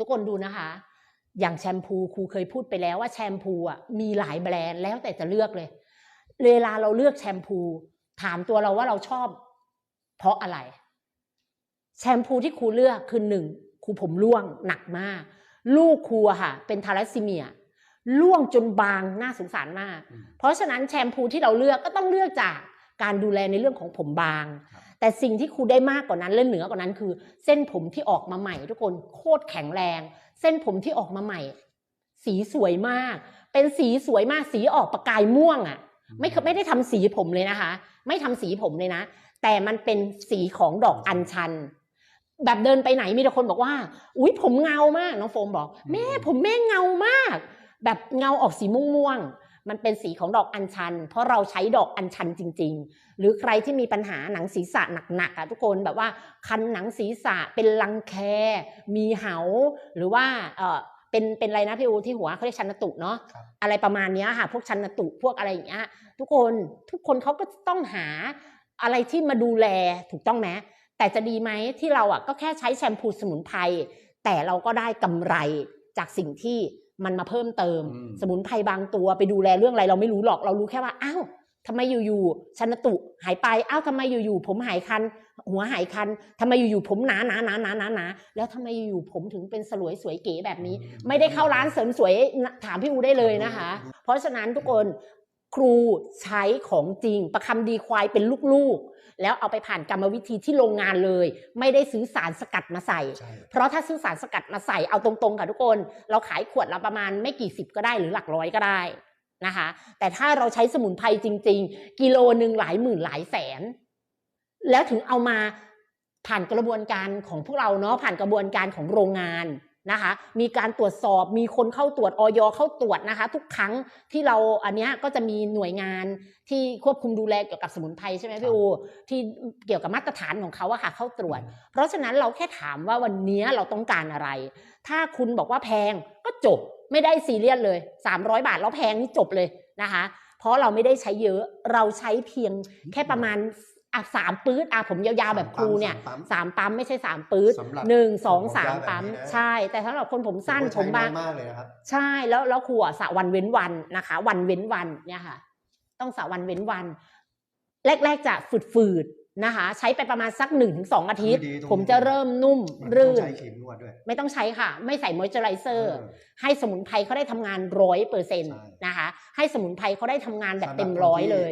ทุกคนดูนะคะ อย่างแชมพูครูเคยพูดไปแล้วว่าแชมพูอะมีหลายแบรนด์แล้วแต่จะเลือกเลย เวลาเราเลือกแชมพู ถามตัวเราว่าเราชอบ เพราะอะไร แชมพูที่ครูเลือกคือหนึ่งครูผมร่วงหนักมาก ลูกครูอะค่ะ เป็นทาลัสซีเมียร่วงจนบางน่าสงสารมากอืมเพราะฉะนั้นแชมพูที่เราเลือกก็ต้องเลือกจากการดูแลในเรื่องของผมบางครับ แต่สิ่งที่ครูได้มากกว่านั้นและเหนือกว่านั้นคือ เส้นผมที่ออกมาใหม่ ทุกคนโคตรแข็งแรง เส้นผมที่ออกมาใหม่ สีสวยมาก เป็นสีสวยมากสีออกประกายม่วงอะ่ะ ไม่เคยไม่ได้ทำสีผมเลยนะคะ ไม่ทำสีผมเลยนะ แต่มันเป็นสีของดอกอัญชัน แบบเดินไปไหนมีแต่คนบอกว่า อุ้ยผมเงามากน้องโฟมบอก แม่ผมแม่เงามาก แบบเงาออกสีม่วงๆ มันเป็นสีของดอกอัญชัน เพราะเราใช้ดอกอัญชันจริง ๆ หรือใครที่มีปัญหาหนังศีรษะหนักๆอะทุกคนแบบว่าคันหนังศีรษะเป็นรังแค มีเหา หรือว่าเออเป็นเป็นอะไรนะพี่อูที่หัวเขาเรียกชันตุเนาะครับอะไรประมาณเนี้ยค่ะพวกชันตุพวกอะไรอย่างเงี้ยทุกคนทุกคนเขาก็ต้องหาอะไรที่มาดูแลถูกต้องไหมแต่จะดีไหมที่เราอะก็แค่ใช้แชมพูสมุนไพรแต่เราก็ได้กำไรจากสิ่งที่ มันมาเพิ่มเติมอืมสมุนไพรบางตัวไปดูแลเรื่องอะไรเราไม่รู้หรอกเรารู้แค่ว่าอ้าวทำไมอยู่ๆชันตุหายไปอ้าวทำไมอยู่ๆผมหายคัน หัวหายคันทำไมอยู่ๆผมหนาหนาหนาหนาหนาหนาแล้วทำไมอยู่ๆผมถึงเป็นสลวยสวยเก๋แบบนี้ ไม่ได้เข้าร้านเสริมสวยถามพี่อูได้เลยนะคะ เพราะฉะนั้นทุกคน ครูใช้ของจริง ประคำดีควายเป็นลูกๆ แล้วเอาไปผ่านกรรมวิธีที่โรงงานเลย ไม่ได้ซื้อสารสกัดมาใส่ใช่เพราะถ้าซื้อสารสกัดมาใส่เอาตรงๆค่ะทุกคน เราขายขวดละประมาณไม่กี่สิบก็ได้หรือหลักร้อยก็ได้นะคะ แต่ถ้าเราใช้สมุนไพรจริง ๆ กิโลหนึ่งหลายหมื่นหลายแสน แล้วถึงเอามาผ่านกระบวนการของพวกเราเนาะผ่านกระบวนการของโรงงาน นะคะ มีการตรวจสอบมีคนเข้าตรวจออยเข้าตรวจนะคะ ทุกครั้งที่เราอันเนี้ยก็จะมีหน่วยงานที่ควบคุมดูแลเกี่ยวกับสมุนไพรใช่ไหมพี่อูที่เกี่ยวกับมาตรฐานของเขาอะค่ะเข้าตรวจ เพราะฉะนั้นเราแค่ถามว่าวันนี้เราต้องการอะไร ถ้าคุณบอกว่าแพงก็จบไม่ได้ซีเรียสเลย 300 บาทแล้วแพงนี่จบเลยนะคะ เพราะเราไม่ได้ใช้เยอะเราใช้เพียงแค่ประมาณ อะสามปื๊ดอะผมยาวๆแบบครูเนี่ยสามปั๊มสามปั๊มไม่ใช่สามปื๊ดสำหรับหนึ่งสองผมสามยาวแบบปั๊มนี้นะใช่ แต่สำหรับคนผมสั้นถือผมว่าบางใช้น้อยมากเลยนะครับใช่แล้วแล้วครูอะสระวันเว้นวันนะคะ วันเว้นวันเนี่ยค่ะ ต้องสระวันเว้นวัน แรกๆจะฝืดๆนะคะ ใช้ไปประมาณสักหนึ่งถึงสองอาทิตย์คือดีตรงผมจะเริ่มนุ่มมันรื่ต้องนใช้ครีมนวดด้วยไม่ต้องใช้ค่ะ ไม่ใส่มอยเจอไรเซอร์เออให้สมุนไพรเขาได้ทำงานร้อยเปอร์เซ็นต์ใช่นะคะ ให้สมุนไพรเขาได้ทำงานแบบสำหรับเต็มคนร้อยที่เลย